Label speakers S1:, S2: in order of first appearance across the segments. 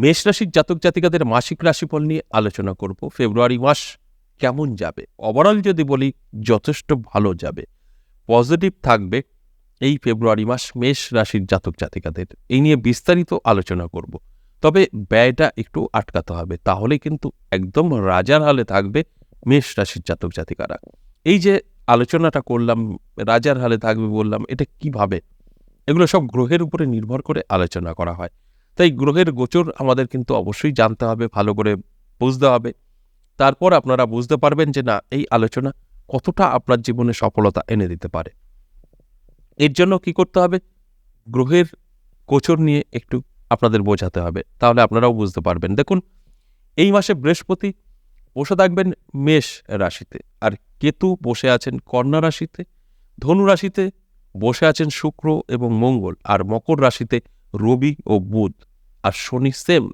S1: মেষ রাশির জাতক জাতিকাদের মাসিক রাশিফল নিয়ে আলোচনা করব। ফেব্রুয়ারি মাস কেমন যাবে? ওভারঅল যদি বলি, যথেষ্ট ভালো যাবে। পজিটিভ থাকবে এই ফেব্রুয়ারি মাস মেষ রাশির জাতক জাতিকাদের। এই নিয়ে বিস্তারিত আলোচনা করব। তবে ব্যয়টা একটু আটকাতে হবে। তাহলে কিন্তু একদম রাজার হালে থাকবে মেষ রাশির জাতক জাতিকারা। এই যে আলোচনাটা করলাম, রাজার হালে থাকবে বললাম, এটা কীভাবে? এগুলো সব গ্রহের উপরে নির্ভর করে আলোচনা করা হয়। তাই গ্রহের গোচর আমাদের কিন্তু অবশ্যই জানতে হবে, ভালো করে বুঝতে হবে। তারপর আপনারা বুঝতে পারবেন যে না, এই আলোচনা কতটা আপনার জীবনে সফলতা এনে দিতে পারে। এর জন্য কি করতে হবে? গ্রহের গোচর নিয়ে একটু আপনাদের বোঝাতে হবে, তাহলে আপনারাও বুঝতে পারবেন। দেখুন, এই মাসে বৃহস্পতি বসে থাকবেন মেষ রাশিতে, আর কেতু বসে আছেন কন্যা রাশিতে, ধনু রাশিতে বসে আছেন শুক্র এবং মঙ্গল, আর মকর রাশিতে রবি ও বুধ। আর শনি সেম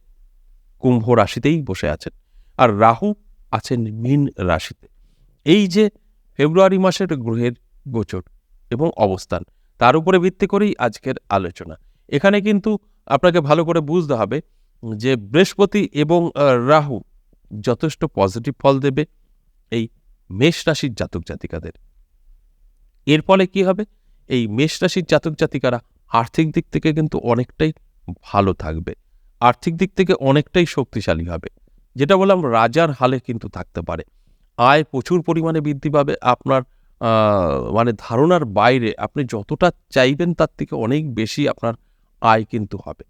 S1: কুম্ভ রাশিতেই বসে আছেন। আর রাহু আছেন মীন রাশিতে। এই যে ফেব্রুয়ারি মাসের গ্রহের গোচর এবং অবস্থান, তার উপরে ভিত্তি করেই আজকের আলোচনা। এখানে কিন্তু আপনাকে ভালো করে বুঝতে হবে যে বৃহস্পতি এবং রাহু যথেষ্ট পজিটিভ ফল দেবে এই মেষ রাশির জাতক জাতিকাদের। এর ফলে কি হবে? এই মেষ রাশির জাতক জাতিকারা আর্থিক দিক থেকে কিন্তু অনেকটাই ভালো থাকবে। আর্থিক দিক থেকে অনেকটাই শক্তিশালী হবে। যেটা বললাম, রাজার হালে কিন্তু থাকতে পারে। আয় প্রচুর পরিমাণে বৃদ্ধি পাবে। আপনার মানে ধারণার বাইরে আপনি যতটা চাইবেন তার থেকে অনেক বেশি আপনার আয় কিন্তু হবে।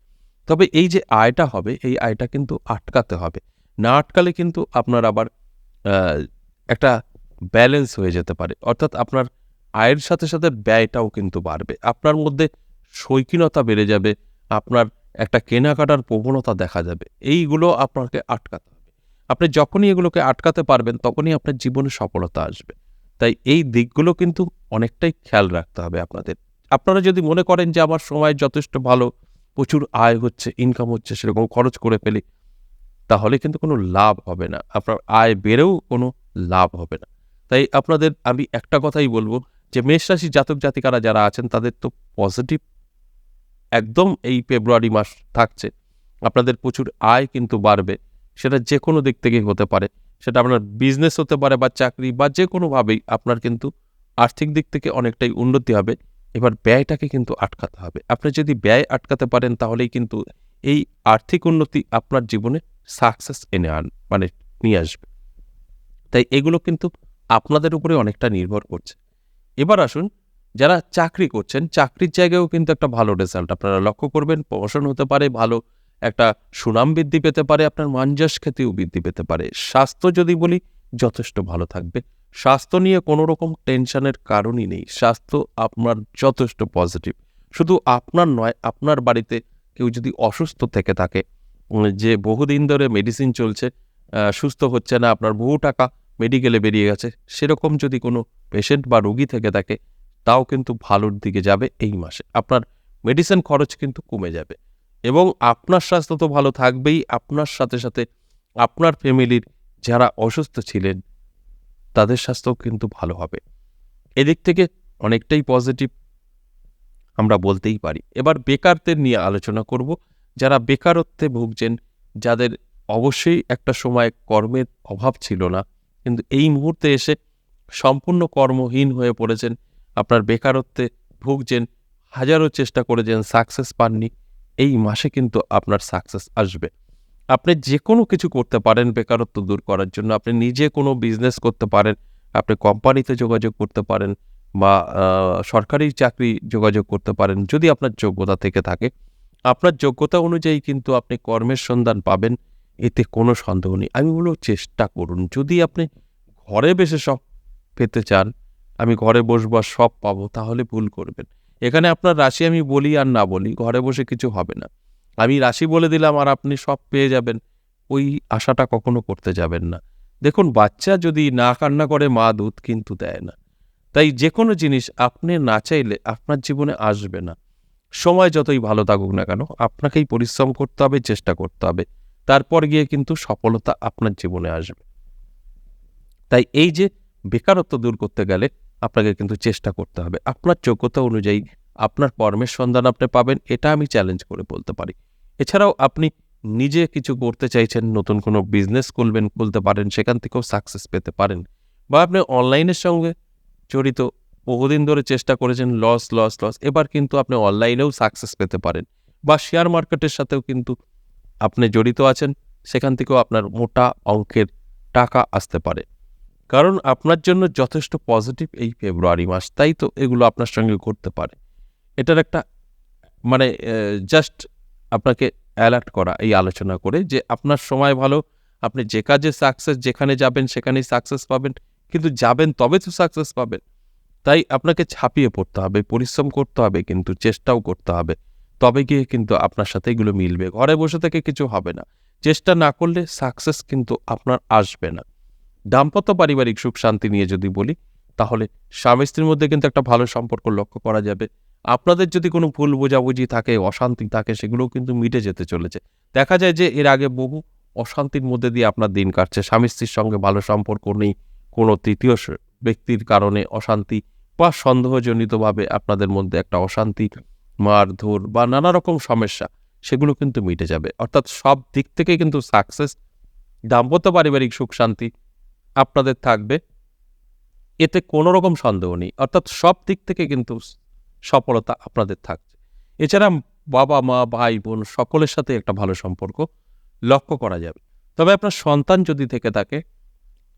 S1: তবে এই যে আয়টা হবে, এই আয়টা কিন্তু আটকাতে হবে। না আটকালে কিন্তু আপনার আবার একটা ব্যালেন্স হয়ে যেতে পারে। অর্থাৎ আপনার আয়ের সাথে সাথে ব্যয়টাও কিন্তু বাড়বে। আপনার মধ্যে শৌখিনতা বেড়ে যাবে। আপনার একটা কেনাকাটার প্রবণতা দেখা যাবে। এইগুলো আপনাকে আটকাতে হবে। আপনি যখনই এগুলোকে আটকাতে পারবেন, তখনই আপনার জীবনে সফলতা আসবে। তাই এই দিকগুলো কিন্তু অনেকটাই খেয়াল রাখতে হবে আপনাদের। আপনারা যদি মনে করেন যে আমার সময় যথেষ্ট ভালো, প্রচুর আয় হচ্ছে ইনকাম হচ্ছে, সেরকম খরচ করে ফেলি, তাহলে কিন্তু কোনো লাভ হবে না। আপনার আয় বেড়েও কোনো লাভ হবে না। তাই আপনাদের আমি একটা কথাই বলব যে মেষ রাশি জাতক জাতিকারা যারা আছেন, তাদের তো পজিটিভ একদম এই ফেব্রুয়ারি মাস থাকছে। আপনাদের প্রচুর আয় কিন্তু বাড়বে। সেটা যে কোনো দিক থেকেই হতে পারে। সেটা আপনার বিজনেস হতে পারে বা চাকরি বা যে কোনোভাবেই আপনার কিন্তু আর্থিক দিক থেকে অনেকটাই উন্নতি হবে। এবার ব্যয়টাকে কিন্তু আটকাতে হবে। আপনি যদি ব্যয় আটকাতে পারেন তাহলেই কিন্তু এই আর্থিক উন্নতি আপনার জীবনে সাকসেস এনে আন মানে নিয়ে আসবে। তাই এগুলো কিন্তু আপনাদের উপরে অনেকটা নির্ভর করছে। এবার আসুন যারা চাকরি করছেন, চাকরির জায়গায়ও কিন্তু একটা ভালো রেজাল্ট আপনারা লক্ষ্য করবেন। প্রমোশন হতে পারে, ভালো একটা সুনাম বৃদ্ধি পেতে পারে, আপনার মানজাস খ্যাতিও বৃদ্ধি পেতে পারে। স্বাস্থ্য যদি বলি, যথেষ্ট ভালো থাকবে। স্বাস্থ্য নিয়ে কোনো রকম টেনশনের কারণই নেই। স্বাস্থ্য আপনার যথেষ্ট পজিটিভ শুধু আপনার নয়, আপনার বাড়িতে কেউ যদি অসুস্থ থেকে থাকে যে বহুদিন ধরে মেডিসিন চলছে সুস্থ হচ্ছে না, আপনার বহু টাকা মেডিকেলে বেরিয়ে গেছে, সেরকম যদি কোনো পেশেন্ট বা রোগী থেকে থাকে তাও কিন্তু ভালোর দিকে যাবে এই মাসে। আপনার মেডিসিন খরচ কিন্তু কমে যাবে। এবং আপনার স্বাস্থ্য তো ভালো থাকবেই, আপনার সাথে সাথে আপনার ফ্যামিলির যারা অসুস্থ ছিলেন, তাদের স্বাস্থ্যও কিন্তু ভালো হবে। এদিক থেকে অনেকটাই পজিটিভ আমরা বলতেই পারি। এবার বেকারদের নিয়ে আলোচনা করব। যারা বেকারত্বে ভুগছেন, যাদের অবশ্যই একটা সময় কর্মের অভাব ছিল না, কিন্তু এই মুহূর্তে এসে সম্পূর্ণ কর্মহীন হয়ে পড়েছেন আপনার বেকারত্বে ভুগছেন, হাজারো চেষ্টা করেছেন সাকসেস পাননি, এই মাসে কিন্তু আপনার সাকসেস আসবে। আপনি যে কোনো কিছু করতে পারেন বেকারত্ব দূর করার জন্য। আপনি নিজে কোনো বিজনেস করতে পারেন, আপনি কোম্পানিতে যোগাযোগ করতে পারেন বা সরকারি চাকরি যোগাযোগ করতে পারেন, যদি আপনার যোগ্যতা থেকে থাকে। আপনার যোগ্যতা অনুযায়ী কিন্তু আপনি কর্মের সন্ধান পাবেন, এতে কোনো সন্দেহ নেই। আমি বলব, চেষ্টা করুন। যদি আপনি ঘরে বসে সব পেতে চান আমি ঘরে বসবো আর সব পাবো, তাহলে ভুল করবেন। এখানে আপনার রাশি আমি বলি আর না বলি, ঘরে বসে কিছু হবে না। আমি রাশি বলে দিলাম আর আপনি সব পেয়ে যাবেন, ওই আশাটা কখনো করতে যাবেন না। দেখুন, বাচ্চা যদি না কান্না করে, মা দুধ কিন্তু দেয় না। তাই যে কোনো জিনিস আপনি না চাইলে আপনার জীবনে আসবে না। সময় যতই ভালো থাকুক না কেন, আপনাকেই পরিশ্রম করতে হবে, চেষ্টা করতে হবে। তারপর গিয়ে কিন্তু সফলতা আপনার জীবনে আসবে। তাই এই যে বেকারত্ব দূর করতে গেলে আপনাকে কিন্তু চেষ্টা করতে হবে। আপনার যোগ্যতা অনুযায়ী আপনার কর্মের সন্ধান আপনি পাবেন, এটা আমি চ্যালেঞ্জ করে বলতে পারি। এছাড়াও আপনি নিজে কিছু করতে চাইছেন, নতুন কোনো বিজনেস খুলবেন, খুলতে পারেন, সেখান থেকেও সাকসেস পেতে পারেন। বা আপনি অনলাইনের সঙ্গে জড়িত, বহুদিন ধরে চেষ্টা করেছেন লস লস লস এবার কিন্তু আপনি অনলাইনেও সাকসেস পেতে পারেন। বা শেয়ার মার্কেটের সাথেও কিন্তু আপনি জড়িত আছেন, সেখান থেকেও আপনার মোটা অঙ্কের টাকা আসতে পারে। কারণ আপনার জন্য যথেষ্ট পজিটিভ এই ফেব্রুয়ারি মাস, তাই তো এগুলো আপনার সঙ্গে ঘটতে পারে। এটার একটা মানে জাস্ট আপনাকে অ্যালার্ট করা, এই আলোচনা করে যে আপনার সময় ভালো, আপনি যে কাজে সাকসেস যেখানে যাবেন সেখানেই সাকসেস পাবেন, কিন্তু যাবেন তবে তো সাকসেস পাবেন। তাই আপনাকে ছাপিয়ে পড়তে হবে, পরিশ্রম করতে হবে, কিন্তু চেষ্টাও করতে হবে। তবে গিয়ে কিন্তু আপনার সাথে এগুলো মিলবে, ঘরে বসে থেকে কিছু হবে না। চেষ্টা না করলে সাকসেস কিন্তু আপনার আসবে না। দাম্পত্য পারিবারিক সুখ শান্তি নিয়ে যদি বলি, তাহলে স্বামী স্ত্রীর মধ্যে কিন্তু একটা ভালো সম্পর্ক লক্ষ্য করা যাবে। আপনাদের যদি কোনো ভুল বোঝাবুঝি থাকে, অশান্তি থাকে, সেগুলোও কিন্তু মিটে যেতে চলেছে। দেখা যায় যে এর আগে বহু অশান্তির মধ্যে দিয়ে আপনার দিন কাটছে। স্বামী স্ত্রীর সঙ্গে ভালো সম্পর্ক নেই, কোনো তৃতীয় ব্যক্তির কারণে অশান্তি বা সন্দেহজনিতভাবে আপনাদের মধ্যে একটা অশান্তি, মারধর বা নানা রকম সমস্যা, সেগুলো কিন্তু মিটে যাবে। অর্থাৎ সব দিক থেকে কিন্তু সাকসেস দাম্পত্য পারিবারিক সুখ শান্তি আপনাদের থাকবে। এতে কোনো রকম সন্দেহ নেই। অর্থাৎ সব দিক থেকে কিন্তু সফলতা আপনাদের থাকছে। এছাড়া বাবা, মা, ভাই, বোন সকলের সাথে একটা ভালো সম্পর্ক লক্ষ্য করা যাবে। তবে আপনার সন্তান যদি থেকে থাকে,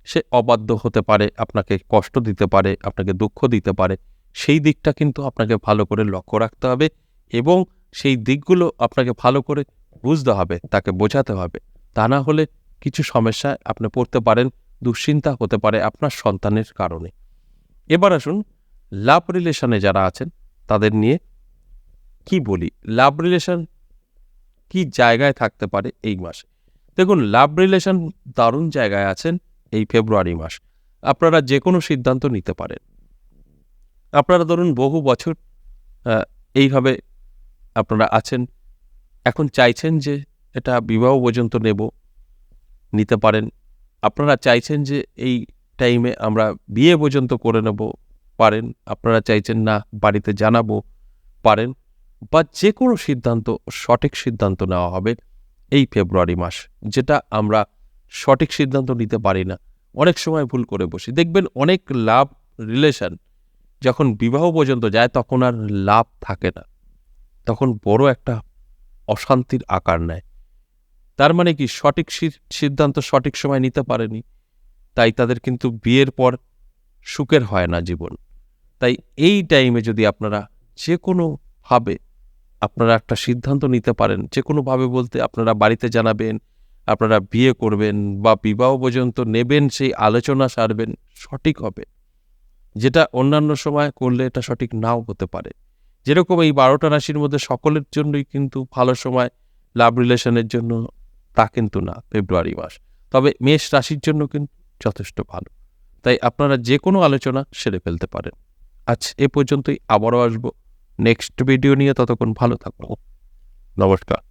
S1: সে অবাধ্য হতে পারে, আপনাকে কষ্ট দিতে পারে, আপনাকে দুঃখ দিতে পারে, সেই দিকটা কিন্তু আপনাকে ভালো করে লক্ষ্য রাখতে হবে এবং সেই দিকগুলো আপনাকে ভালো করে বুঝতে হবে, তাকে বোঝাতে হবে। তা না হলে কিছু সমস্যায় আপনি পড়তে পারেন দুশ্চিন্তা হতে পারে আপনার সন্তানের কারণে। এবার আসুন, লাভ রিলেশনে যারা আছেন, তাদের নিয়ে কি বলি? লাভ রিলেশন কি জায়গায় থাকতে পারে এই মাসে? দেখুন, লাভ রিলেশন দারুণ জায়গায় আছেন এই ফেব্রুয়ারি মাস। আপনারা যে কোনো সিদ্ধান্ত নিতে পারেন। আপনারা ধরুন, বহু বছর এইভাবে আপনারা আছেন। এখন চাইছেন যে এটা বিবাহ পর্যন্ত নেব, নিতে পারেন। আপনারা চাইছেন যে এই টাইমে আমরা বিয়ে পর্যন্ত করে নেব, পারেন। আপনারা চাইছেন না বাড়িতে জানাব, পারেন। বা যে কোনো সিদ্ধান্ত, সঠিক সিদ্ধান্ত নেওয়া হবে এই ফেব্রুয়ারি মাস, যেটা আমরা সঠিক সিদ্ধান্ত নিতে পারি না। অনেক সময় ভুল করে বসি। দেখবেন অনেক লাভ রিলেশন যখন বিবাহ পর্যন্ত যায়, তখন আর লাভ থাকে না। তখন বড় একটা অশান্তির আকার নেয়। তার মানে কি সঠিক সিদ্ধান্ত সঠিক সময় নিতে পারেনি। তাই তাদের কিন্তু বিয়ের পর সুখের হয় না জীবন। তাই এই টাইমে যদি আপনারা যে কোনোভাবে আপনারা একটা সিদ্ধান্ত নিতে পারেন যে কোনোভাবে বলতে আপনারা বাড়িতে জানাবেন, আপনারা বিয়ে করবেন বা বিবাহ পর্যন্ত নেবেন, সেই আলোচনা সারবেন, সঠিক হবে। যেটা অন্যান্য সময় করলে এটা সঠিক নাও হতে পারে। যেরকম এই বারোটা রাশির মধ্যে সকলের জন্যই কিন্তু ভালো সময়, লাভ রিলেশনের জন্য তা কিন্তু না, ফেব্রুয়ারি মাস। তবে মেষ রাশির জন্য কিন্তু যথেষ্ট ভালো। তাই আপনারা যে কোনো আলোচনা সেরে ফেলতে পারেন। আচ্ছা এ পর্যন্তই, আবারও আসব। নেক্সট ভিডিও নিয়ে ততক্ষণ ভালো থাকব নমস্কার।